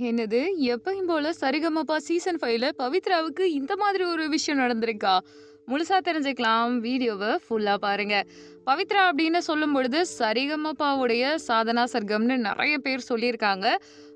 என்னது? எப்பயும் போல சரிகமபா சீசன் ஃபைவ்ல பவித்ராவுக்கு இந்த மாதிரி ஒரு விஷயம் நடந்திருக்கா? முழுசா தெரிஞ்சுக்கலாம். வீடியோவை ஃபுல்லா பாருங்க. பவித்ரா அப்படின்னு சொல்லும் பொழுது சரிகமபாவுடைய சாதனா சர்க்கம்னு நிறைய பேர் சொல்லியிருக்காங்க.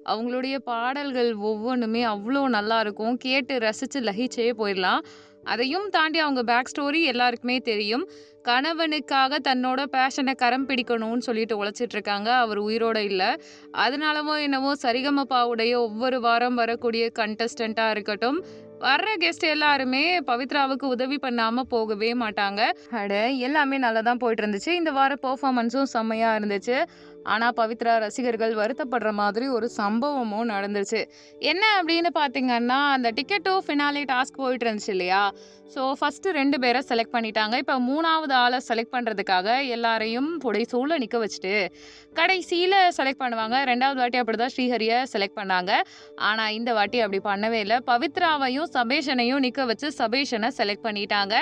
அவங்களுடைய பாடல்கள் ஒவ்வொன்றுமே அவ்வளோ நல்லா இருக்கும். கேட்டு ரசித்து லகிச்சே போயிடலாம். அதையும் தாண்டி அவங்க பேக் ஸ்டோரி எல்லாருக்குமே தெரியும். கணவனுக்காக தன்னோட பேஷனை கரம் பிடிக்கணும்னு சொல்லிட்டு உழைச்சிட்டு இருக்காங்க. அவர் உயிரோட இல்லை. அதனாலவோ என்னவோ சரிகமப்பாவுடைய ஒவ்வொரு வாரம் வரக்கூடிய கண்டஸ்டண்ட்டாக இருக்கட்டும் வர்ற கெஸ்ட் எல்லாருமே பவித்ராவுக்கு உதவி பண்ணாம போகவே மாட்டாங்க. அட எல்லாமே நல்லா தான் போயிட்டு இருந்துச்சு இந்த வார பெர்ஃபார்மன்ஸும் செம்மையா இருந்துச்சு. ஆனால் பவித்ரா ரசிகர்கள் வருத்தப்படுற மாதிரி ஒரு சம்பவமும் நடந்துச்சு என்ன அப்படின்னு பார்த்தீங்கன்னா அந்த டிக்கெட் டு ஃபினாலே டாஸ்க் போயிட்டு இருந்துச்சு இல்லையா? ஸோ ஃபஸ்ட்டு ரெண்டு பேரை செலக்ட் பண்ணிட்டாங்க. இப்போ மூணாவது ஆளை செலக்ட் பண்ணுறதுக்காக எல்லாரையும் புடைசூழ நிற்க வச்சுட்டு கடைசியில் செலக்ட் பண்ணுவாங்க. ரெண்டாவது வாட்டி அப்படி தான் ஸ்ரீஹரியை செலக்ட் பண்ணாங்க. ஆனால் இந்த வாட்டி அப்படி பண்ணவே இல்லை. பவித்ராவையும் சபேஷனையும் நிற்க வச்சு சபேஷனை செலக்ட் பண்ணிட்டாங்க.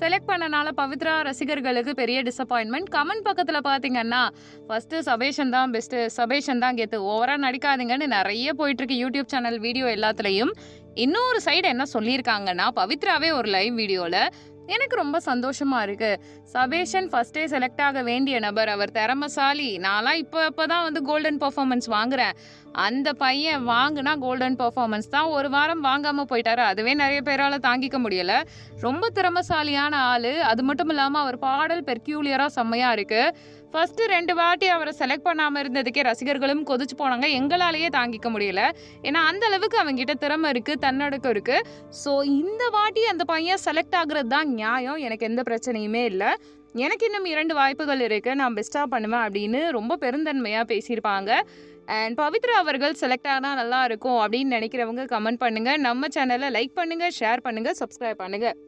செலக்ட் பண்ணனால பவித்ரா ரசிகர்களுக்கு பெரிய டிசப்பாயின்மெண்ட் கமெண்ட் பக்கத்தில் பார்த்தீங்கன்னா ஃபஸ்ட்டு சபேஷன் தான் பெஸ்ட்டு சபேஷன் தான் கெத்து. ஓவராக நடிக்காதீங்கன்னு நிறைய போயிட்டுருக்கு யூடியூப் சேனல் வீடியோ எல்லாத்துலேயும். இன்னொரு சைடு என்ன சொல்லியிருக்காங்கன்னா பவித்ராவே ஒரு லைவ் வீடியோவில் எனக்கு ரொம்ப சந்தோஷமா இருக்கு. சபேஷன் ஃபர்ஸ்டே செலக்ட் ஆக வேண்டிய நபர் அவர் திறமசாலி. நான்லாம் இப்போ இப்போ தான் வந்து கோல்டன் பர்ஃபார்மன்ஸ் வாங்குறேன். அந்த பையன் வாங்கினா கோல்டன் பர்ஃபார்மன்ஸ் தான். ஒரு வாரம் வாங்காமல் போயிட்டாரு. அதுவே நிறைய பேரால் தாங்கிக்க முடியல. ரொம்ப திறமசாலியான ஆள். அது மட்டும் இல்லாமல் அவர் பாடல் பெர்க்யூலியராக செம்மையாக இருக்குது ஃபர்ஸ்ட் ரெண்டு வாட்டி அவரை செலக்ட் பண்ணாமல் இருந்ததுக்கே ரசிகர்களும் கொதிச்சு போனாங்க. எங்களாலேயே தாங்கிக்க முடியல. ஏன்னா அந்த அளவுக்கு அவங்ககிட்ட திறமை இருக்குது தன்னடக்கம் இருக்குது ஸோ இந்த வாட்டி அந்த பையன் செலக்ட் ஆகுறது தான் நியாயம் எனக்கு எந்த பிரச்சனையுமே இல்லை. எனக்கு இன்னும் இரண்டு வாய்ப்புகள் இருக்குது நான் பெஸ்ட்டாக பண்ணுவேன் அப்படின்னு ரொம்ப பெருந்தன்மையாக பேசியிருப்பாங்க. அண்ட் பவித்ரா அவர்கள் செலக்ட் ஆனால் நல்லா இருக்கும் அப்படின்னு நினைக்கிறவங்க கமெண்ட் பண்ணுங்கள் நம்ம சேனலை லைக் பண்ணுங்கள் ஷேர் பண்ணுங்கள் சப்ஸ்கிரைப் பண்ணுங்கள்